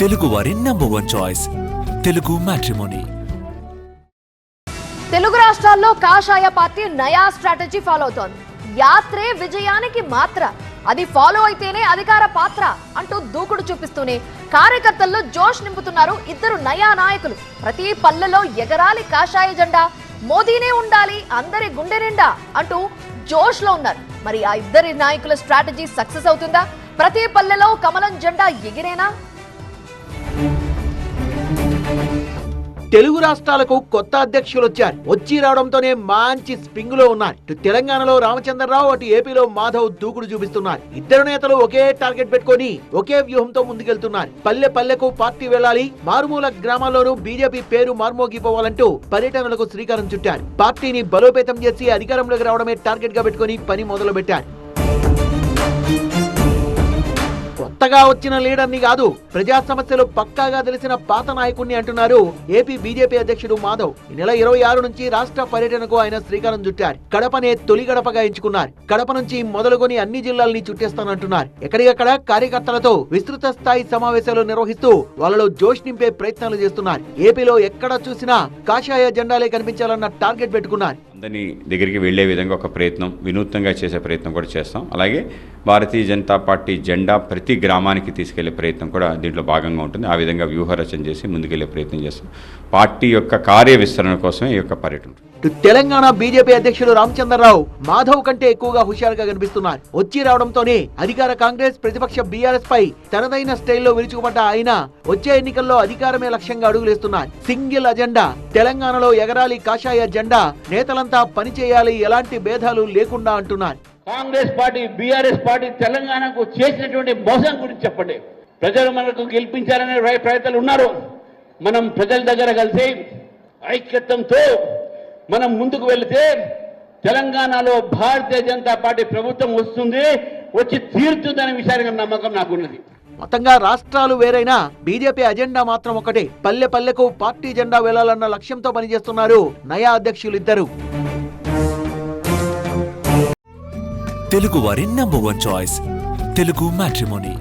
తెలుగు వారి number one choice Telugu matrimony Telugu రాష్ట్రాల్లో కాషాయ పార్టీ నయా స్ట్రాటజీ ఫాలో అవుతోంది. యాత్రే విజయానికి మాత్ర. అది ఫాలో అయితేనే అధికార పాత్ర అంటూ దూకుడు చూపిస్తూనే కార్యకర్తల్లో జోష్ నింపుతున్నారు ఇద్దరు నయా నాయకులు. ప్రతి పల్లెలో ఎగరాలి కాషాయ జెండా. మోదీనే ఉండాలి అందరి గుండె నిండా అంటూ జోష్లో ఉన్నారు. మరి ఆ ఇద్దరి నాయకుల స్ట్రాటజీ సక్సెస్ అవుతుందా? ప్రతి పల్లెలో కమలం జెండా ఎగిరేనా? తెలుగు రాష్ట్రాలకు కొత్త అధ్యక్షులు వచ్చారు. వచ్చి రావడంతోనే మంచి స్ప్రింగ్లో ఉన్నారు. ఇటు తెలంగాణలో రామచంద్రరావు అటు ఏపీలో మాధవ్ దూకుడు చూపిస్తున్నారు. ఇద్దరు నేతలు ఒకే టార్గెట్ పెట్టుకొని ఒకే వ్యూహంతో ముందుకెళ్తున్నారు. పల్లె పల్లెకు పార్టీ వెళ్ళాలి. మారుమూల గ్రామాల్లోనూ బీజేపీ పేరు మార్మోగిపోవాలంటూ పర్యటనలకు శ్రీకారం చుట్టారు. పార్టీని బలోపేతం చేసి అధికారంలోకి రావడమే టార్గెట్గా పెట్టుకొని పని మొదలు పెట్టారు కొత్తగా వచ్చిన లీడర్ని కాదు ప్రజా సమస్యలు పక్కాగా తెలిసిన పాత నాయకుడిని అంటున్నారు ఏపీ బీజేపీ అధ్యక్షుడు మాధవ్. ఈ నెల ఇరవై ఆరు నుంచి రాష్ట్ర పర్యటనకు ఆయన శ్రీకారం చుట్టారు. కడపనే తొలి గడపగా ఎంచుకున్నారు. కడప నుంచి మొదలుకొని అన్ని జిల్లాల్ని చుట్టేస్తానంటున్నారు. ఎక్కడికక్కడ కార్యకర్తలతో విస్తృత స్థాయి సమావేశాలు నిర్వహిస్తూ వాళ్ళలో జోష్ నింపే ప్రయత్నాలు చేస్తున్నారు. ఏపీలో ఎక్కడ చూసినా కాషాయ జెండాలే కనిపించాలన్న టార్గెట్ పెట్టుకున్నారు. అందరినీ దగ్గరికి వెళ్ళే విధంగా ఒక ప్రయత్నం వినూత్నంగా చేసే ప్రయత్నం కూడా చేస్తాం. అలాగే భారతీయ జనతా పార్టీ జెండా ప్రతి గ్రామానికి తీసుకెళ్ళే ప్రయత్నం కూడా దీంట్లో భాగంగా ఉంటుంది. ఆ విధంగా వ్యూహరచన చేసి ముందుకెళ్ళే ప్రయత్నం చేస్తాం. పార్టీ యొక్క కార్య విస్తరణ కోసమే ఈ యొక్క పర్యటన. తెలంగాణ బీజేపీ అధ్యక్షుడు రామచంద్రరావు మాధవ్ కంటే ఎక్కువగా హుషారుగా కనిపిస్తున్నారు. వచ్చి రావడంతోనే అధికార కాంగ్రెస్ ప్రతిపక్ష బీఆర్ఎస్ పై తనదైన స్టైల్లో విరుచుకుపడ్డ ఆయన వచ్చే ఎన్నికల్లో అధికారమే లక్ష్యంగా అడుగులేస్తున్నారు. సింగిల్ అజెండా తెలంగాణలో ఎగరాలి కాషాయ జెండా నేతలంతా పనిచేయాలి ఎలాంటి భేదాలు లేకుండా అంటున్నారు. కాంగ్రెస్ పార్టీ బీఆర్ఎస్ పార్టీ తెలంగాణకు చేసినటువంటి మోసం గురించి చెప్పండి. ప్రజలు మనకు గెలిపించాలనే ప్రయత్నాలు ఉన్నారు. మనం ప్రజల దగ్గర కలిసి ఐక్యత్వంతో మనం ముందుకు వెళితే తెలంగాణలో భారతీయ జనతా పార్టీ ప్రభుత్వం వస్తుంది వచ్చి తీరుతుందనే విషయానికి నమ్మకం నాకున్నది. మొత్తంగా రాష్ట్రాలు వేరైనా బీజేపీ అజెండా మాత్రం ఒకటే. పల్లె పల్లెకు పార్టీ జెండా వెళ్ళాలన్న లక్ష్యంతో పనిచేస్తున్నారు నయా అధ్యక్షులు ఇద్దరు. తెలుగు వారి number one choice Telugu matrimony